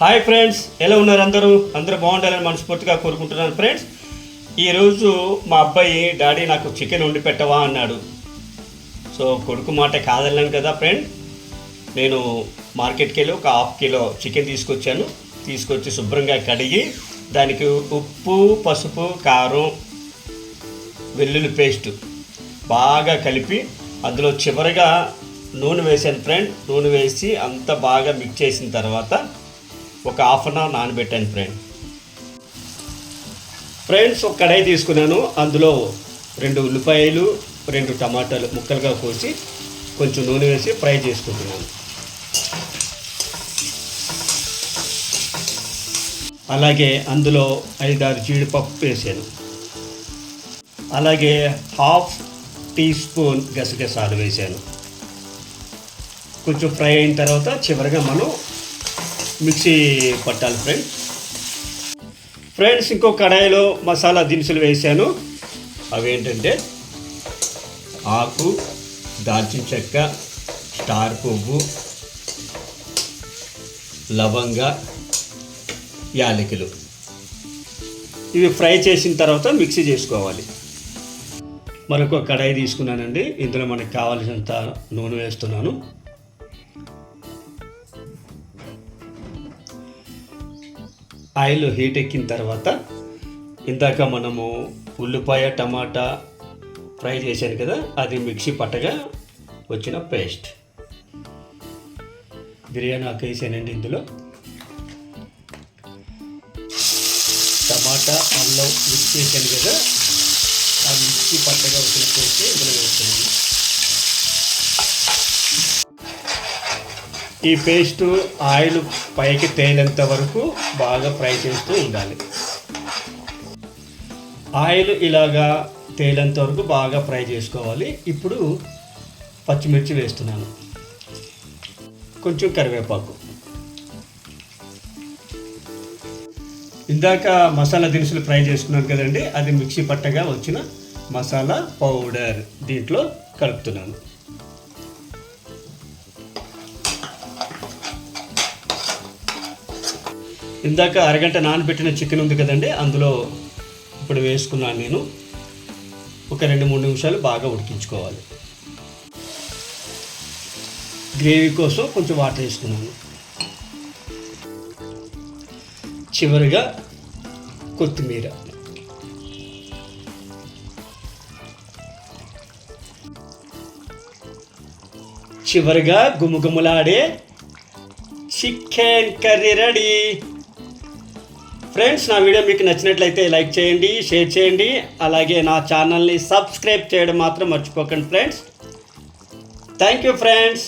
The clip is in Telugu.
హాయ్ ఫ్రెండ్స్ ఎలా ఉన్నారు అందరూ? అందరూ బాగుండాలని మనస్ఫూర్తిగా కోరుకుంటున్నాను ఫ్రెండ్స్ ఈరోజు మా అబ్బాయి డాడీ నాకు చికెన్ వండి పెట్టవా? అన్నాడు. సో కొడుకు మాట కాదన్నాను కదా ఫ్రెండ్ నేను మార్కెట్కి వెళ్ళి ఒక హాఫ్ కిలో చికెన్ తీసుకొచ్చాను. తీసుకొచ్చి శుభ్రంగా కడిగి దానికి ఉప్పు పసుపు కారం వెల్లుల్లి పేస్ట్ బాగా కలిపి అందులో చివరిగా నూనె వేసాను ఫ్రెండ్ నూనె వేసి అంతా బాగా మిక్స్ చేసిన తర్వాత ఒక హాఫ్ అన్ అవర్ నానబెట్టాను ఫ్రెండ్ ఫ్రెండ్స్ ఒక కడాయి తీసుకున్నాను. అందులో రెండు ఉల్లిపాయలు రెండు టమాటాలు ముక్కలుగా కోసి కొంచెం నూనె వేసి ఫ్రై చేసుకుంటున్నాను. అలాగే అందులో ఐదారు జీడిపప్పు వేసాను. అలాగే హాఫ్ టీ స్పూన్ గసగసాలు వేసాను. కొంచెం ఫ్రై అయిన తర్వాత చివరిగా మనం మిక్సీ పట్టాలి ఫ్రెండ్స్ ఫ్రెండ్స్ ఇంకో కడాయిలో మసాలా దినుసులు వేసాను అవి ఏంటంటే ఆకు దాల్చిన చెక్క స్టార్ పువ్వు లవంగ యాలకులు. ఇవి ఫ్రై చేసిన తర్వాత మిక్సీ చేసుకోవాలి. మరొక కడాయి తీసుకున్నానండి. ఇందులో మనకు కావాల్సినంత నూనె వేస్తున్నాను. ఆయిల్ హీట్ ఎక్కిన తర్వాత ఇందాక మనము ఉల్లిపాయ టమాటా ఫ్రై చేశాను కదా అది మిక్సీ పట్టగా వచ్చిన పేస్ట్. బిర్యానీ ఆకు వేసానండి ఇందులో. టమాటా అల్లం మిక్స్ చేశాను కదా ఆ మిక్సీ పట్టగా వచ్చిన పేస్ట్ ఇందులో వేస్తున్నాను. ఈ పేస్ట్ ఆయిల్ పైకి తేలేంత వరకు బాగా ఫ్రై చేస్తూ ఉండాలి. ఆయిల్ ఇలాగా తేలేంత వరకు బాగా ఫ్రై చేసుకోవాలి. ఇప్పుడు పచ్చిమిర్చి వేస్తున్నాను. కొంచెం కరివేపాకు. ఇందాక మసాలా దినుసులు ఫ్రై చేసుకున్నాను కదండి అది మిక్సీ పట్టగా వచ్చిన మసాలా పౌడర్ దీంట్లో కలుపుతున్నాను. ఇందాక అరగంట నానబెట్టిన చికెన్ ఉంది కదండి అందులో ఇప్పుడు వేసుకున్నాను నేను. ఒక రెండు మూడు నిమిషాలు బాగా ఉడికించుకోవాలి. గ్రేవీ కోసం కొంచెం వాటర్ వేసుకున్నాను. చివరిగా కొత్తిమీర. చివరిగా గుమగుమలాడే చికెన్ కర్రీ రెడీ. ఫ్రెండ్స్ నా వీడియో మీకు నచ్చినట్లయితే లైక్ చేయండి షేర్ చేయండి. అలాగే నా ఛానల్ని సబ్స్క్రైబ్ చేయడం మాత్రం మర్చిపోకండి ఫ్రెండ్స్ థ్యాంక్ యూ ఫ్రెండ్స్